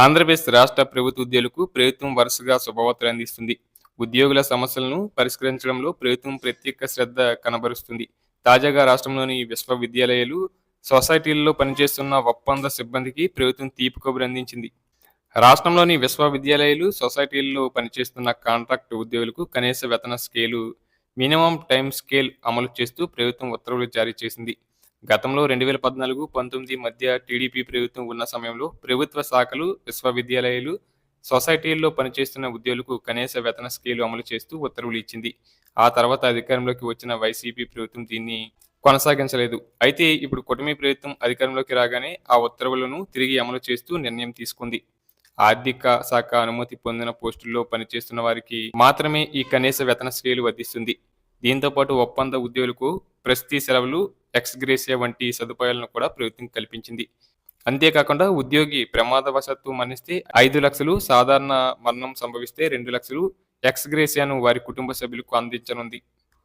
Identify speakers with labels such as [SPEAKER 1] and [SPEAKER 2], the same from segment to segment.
[SPEAKER 1] ఆంధ్రప్రదేశ్ రాష్ట్ర ప్రభుత్వ ఉద్యోగులకు ప్రభుత్వం వరుసగా శుభవార్తలు అందిస్తుంది. ఉద్యోగుల సమస్యలను పరిష్కరించడంలో ప్రభుత్వం ప్రత్యేక శ్రద్ధ కనబరుస్తుంది. తాజాగా రాష్ట్రంలోని విశ్వవిద్యాలయాలు సొసైటీల్లో పనిచేస్తున్న ఒప్పంద సిబ్బందికి ప్రభుత్వం తీపి కబురు అందించింది. రాష్ట్రంలోని విశ్వవిద్యాలయాలు సొసైటీల్లో పనిచేస్తున్న కాంట్రాక్ట్ ఉద్యోగులకు కనీస వేతన స్కేలు మినిమం టైం స్కేల్ అమలు చేస్తూ ప్రభుత్వం ఉత్తర్వులు జారీ చేసింది. గతంలో రెండు వేల పద్నాలుగు పంతొమ్మిది మధ్య టీడీపీ ప్రభుత్వం ఉన్న సమయంలో ప్రభుత్వ శాఖలు విశ్వవిద్యాలయాలు సొసైటీల్లో పనిచేస్తున్న ఉద్యోగులకు కనీస వేతన స్కేలు అమలు చేస్తూ ఉత్తర్వులు ఇచ్చింది. ఆ తర్వాత అధికారంలోకి వచ్చిన వైసీపీ ప్రభుత్వం దీన్ని కొనసాగించలేదు. అయితే ఇప్పుడు కుటుంబ ప్రభుత్వం అధికారంలోకి రాగానే ఆ ఉత్తర్వులను తిరిగి అమలు చేస్తూ నిర్ణయం తీసుకుంది. ఆర్థిక శాఖ అనుమతి పొందిన పోస్టుల్లో పనిచేస్తున్న వారికి మాత్రమే ఈ కనీస వేతన స్కేలు వర్తిస్తుంది దీంతో పాటు ఒప్పంద ఉద్యోగులకు ప్రస్తుతి సెలవులు ఎక్స్గ్రేసియా వంటి సదుపాయాలను కూడా ప్రభుత్వం కల్పించింది. అంతేకాకుండా ఉద్యోగి ప్రమాదవశాత్తు మరణిస్తే ఐదు లక్షలు సాధారణ మరణం సంభవిస్తే రెండు లక్షలు ఎక్స్గ్రేసియాను వారి కుటుంబ సభ్యులకు అందించనుంది.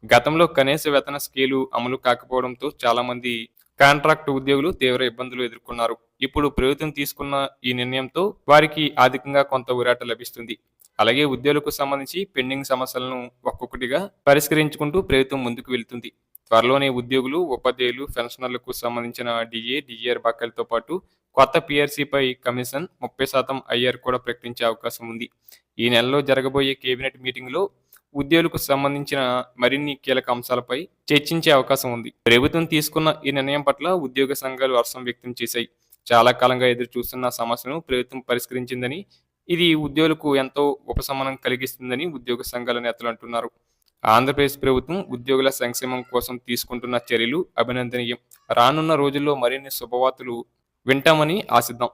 [SPEAKER 1] గతంలో కనీస వేతన స్కేలు అమలు కాకపోవడంతో చాలామంది కాంట్రాక్ట్ ఉద్యోగులు తీవ్ర ఇబ్బందులు ఎదుర్కొన్నారు. ఇప్పుడు ప్రభుత్వం తీసుకున్న ఈ నిర్ణయంతో వారికి ఆర్థికంగా కొంత ఊరాట లభిస్తుంది. అలాగే ఉద్యోగులకు సంబంధించి పెండింగ్ సమస్యలను ఒక్కొక్కటిగా పరిష్కరించుకుంటూ ప్రభుత్వం ముందుకు వెళ్తుంది. త్వరలోనే ఉద్యోగులు ఉపాధ్యాయులు పెన్షనర్లకు సంబంధించిన డిఏ డిఆర్ బకాయిలతో పాటు కొత్త పిఆర్సీపై కమిషన్ ముప్పై శాతం ఐఆర్ కూడా ప్రకటించే అవకాశం ఉంది. ఈ నెలలో జరగబోయే కేబినెట్ మీటింగ్లో ఉద్యోగులకు సంబంధించిన మరిన్ని కీలక అంశాలపై చర్చించే అవకాశం ఉంది. ప్రభుత్వం తీసుకున్న ఈ నిర్ణయం పట్ల ఉద్యోగ సంఘాలు హర్షం వ్యక్తం చేశాయి. చాలా కాలంగా ఎదురు చూస్తున్న సమస్యను ప్రభుత్వం పరిష్కరించిందని ఇది ఉద్యోగులకు ఎంతో ఉపశమనం కలిగిస్తుందని ఉద్యోగ సంఘాల నేతలు అంటున్నారు. ఆంధ్రప్రదేశ్ ప్రభుత్వం ఉద్యోగుల సంక్షేమం కోసం తీసుకుంటున్న చర్యలు అభినందనీయం. రానున్న రోజుల్లో మరిన్ని శుభవార్తలు వింటామని ఆశిద్దాం.